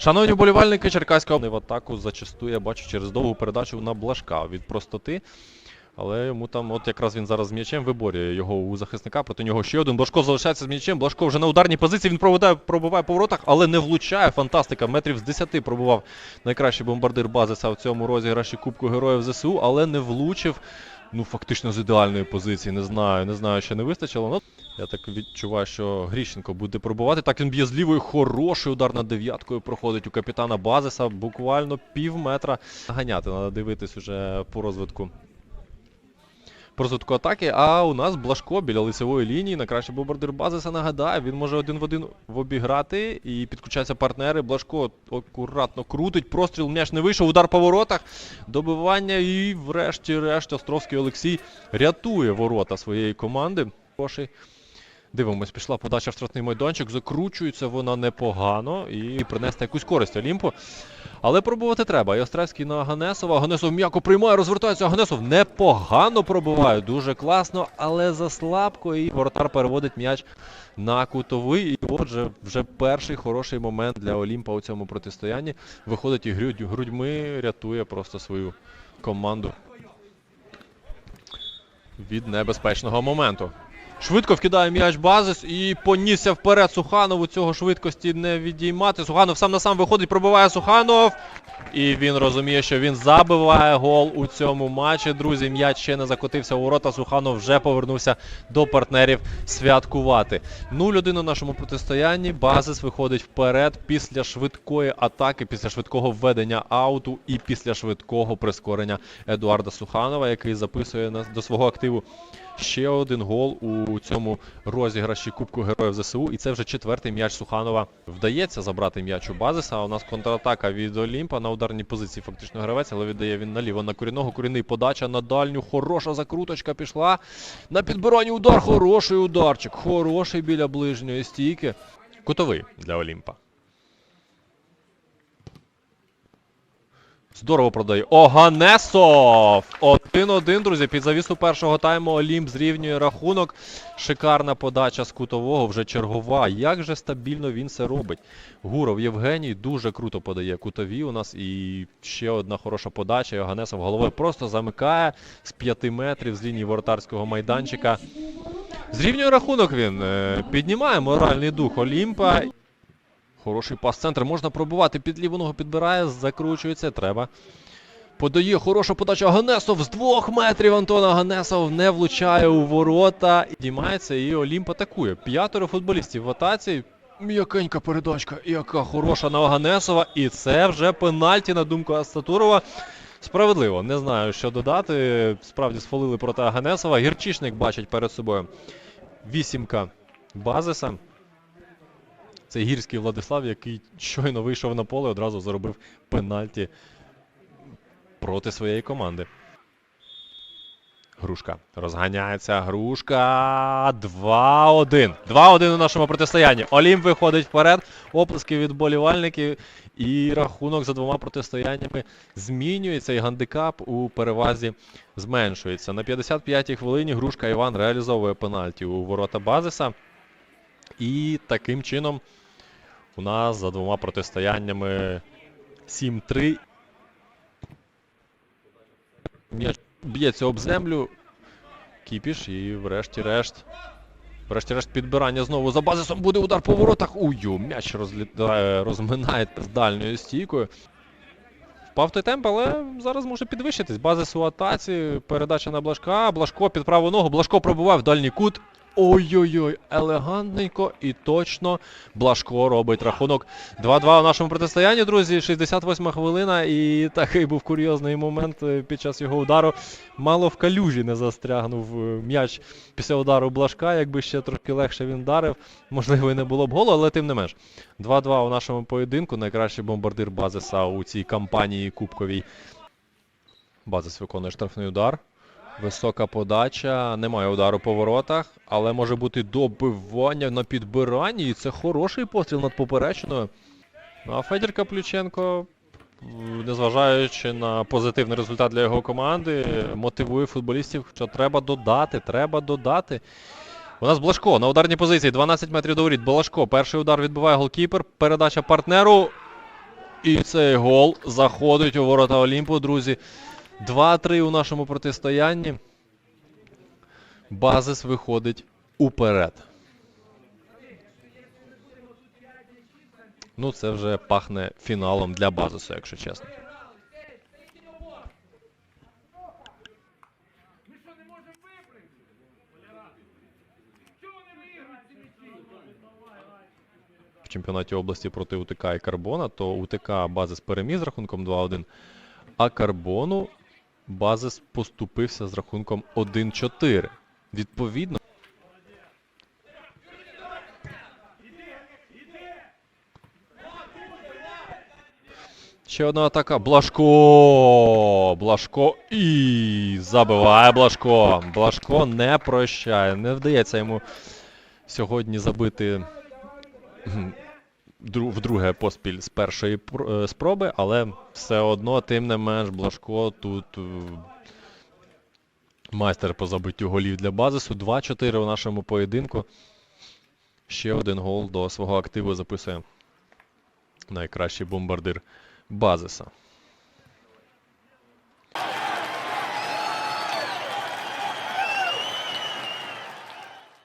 Шановні вболівальники Черкаського в атаку зачасту я бачу через довгу передачу на Блажка від простоти. Але йому там, от якраз він зараз з м'ячем виборює його у захисника, проти нього ще один. Блажко залишається з м'ячем. Блажко вже на ударній позиції. Він пробиває, пробиває по воротах, але не влучає. Фантастика. Метрів з 10 пробував найкращий бомбардир базиса в цьому розіграші Кубку Героїв ЗСУ, але не влучив. Ну, фактично з ідеальної позиції. Не знаю, не знаю, ще не вистачило. Я так відчуваю, що Гріщенко буде пробувати. Так він б'є з лівої. Хороший удар над дев'яткою проходить у капітана Базиса. Буквально пів метра ганяти. Треба дивитись уже по розвитку. По розвитку атаки, а у нас Блашко біля лицевої лінії, найкращий бомбардир Базиса нагадаю, він може один в один в обіграти і підключаються партнери. Блашко акуратно крутить, простріл, м'яч не вийшов, удар по воротах, добивання і врешті-решт Островський Олексій рятує ворота своєї команди. Хороший. Дивимось, пішла подача в штрафний майданчик, закручується вона непогано і принести якусь користь Олімпу. Але пробувати треба. І Остревський на Ганесова. Ганесов м'яко приймає, розвертається. Ганесов непогано пробиває. Дуже класно, але заслабко. І воротар переводить м'яч на кутовий. І отже, вже перший хороший момент для Олімпа у цьому протистоянні. Виходить і грудьми рятує просто свою команду від небезпечного моменту. Швидко вкидає м'яч базис і понісся вперед Суханову. Цього швидкості не відіймати. Суханов сам на сам виходить, пробиває Суханов. І він розуміє, що він забиває гол у цьому матчі. Друзі, м'яч ще не закотився у ворота. Суханов вже повернувся до партнерів святкувати. 0-1 у нашому протистоянні. Базис виходить вперед після швидкої атаки, після швидкого введення ауту і після швидкого прискорення Едуарда Суханова, який записує на- до свого активу ще один гол у цьому розіграші Кубку Героїв ЗСУ. І це вже четвертий м'яч Суханова. Вдається забрати м'яч у Базиса. У нас контратака від Олімпа на ударній позиції фактично гравець, але віддає він наліво на корінного. Корінний подача на дальню. Хороша закруточка пішла. На підбиранні удар. Хороший ударчик. Хороший біля ближньої стійки. Кутовий для Олімпа. Здорово продає. Оганесов! 1-1, друзі. Під завісу першого тайму Олімп зрівнює рахунок. Шикарна подача з кутового, вже чергова. Як же стабільно він це робить. Гуров Євгеній дуже круто подає кутові у нас. І ще одна хороша подача. І Оганесов головою просто замикає з 5 метрів з лінії воротарського майданчика. Зрівнює рахунок він. е, Піднімає моральний дух Олімпа. Хороший пас центр. Можна пробувати під ліву ногу підбирає, закручується. Треба. Подає хороша подача. Ганесов з двох метрів. Антона Ганесов не влучає у ворота. Діймається і Олімп атакує. П'ятеро футболістів в атаці. М'якенька передачка. Яка хороша на Ганесова. І це вже пенальті, на думку Астатурова. Справедливо, не знаю, що додати. Справді сфолили проти Аганесова. Гірчишник бачить перед собою вісімка базиса. Це гірський Владислав, який щойно вийшов на поле, одразу заробив пенальті проти своєї команди. Грушка. Розганяється. Грушка. 2-1. 2-1 у нашому протистоянні. Олімп виходить вперед. Оплески від болівальників. І рахунок за двома протистояннями змінюється. І гандикап у перевазі зменшується. На 55-й хвилині Грушка Іван реалізовує пенальті у ворота Базиса. І таким чином у нас за двома протистояннями 7-3. М'яч б'ється об землю. Кіпіш і врешті-решт. Врешті-решт підбирання знову за базисом буде удар по воротах. Ую, м'яч розлітає, розминає з дальньою стійкою. Впав той темп, але зараз може підвищитись. Базис у атаці, передача на Блажка. Блажко під праву ногу. Блажко пробував в дальній кут. Ой-ой-ой, елегантненько і точно Блашко робить рахунок 2-2 у нашому протистоянні, друзі. 68 хвилина, і такий був курйозний момент е, під час його удару. Мало в калюжі не застрягнув е, м'яч після удару Блашка. Якби ще трошки легше він вдарив, можливо, і не було б голу, але тим не менш. 2-2 у нашому поєдинку. Найкращий бомбардир Базиса у цій кампанії кубковій. Базис виконує штрафний удар. Висока подача, немає удару по воротах, але може бути добивання на підбиранні. І це хороший постріл над поперечною. Ну а Федір Каплюченко, незважаючи на позитивний результат для його команди, мотивує футболістів, що треба додати, треба додати. У нас Блашко на ударній позиції, 12 метрів до воріт. Блашко, перший удар відбиває голкіпер, передача партнеру. І цей гол заходить у ворота Олімпу, друзі. 2-3 у нашому протистоянні. Базис виходить уперед. Ну, це вже пахне фіналом для базису, якщо чесно. в чемпіонаті області проти УТК і Карбона, то УТК базис переміг з рахунком 2-1, а Карбону базис поступився з рахунком 1-4. Відповідно. Ще одна атака. Блашко! Блашко і забиває Блашко. Блашко не прощає. Не вдається йому сьогодні забити вдруге поспіль з першої е, спроби, але все одно, тим не менш, Блашко тут е, майстер по забиттю голів для базису. 2-4 у нашому поєдинку. Ще один гол до свого активу записує найкращий бомбардир базиса.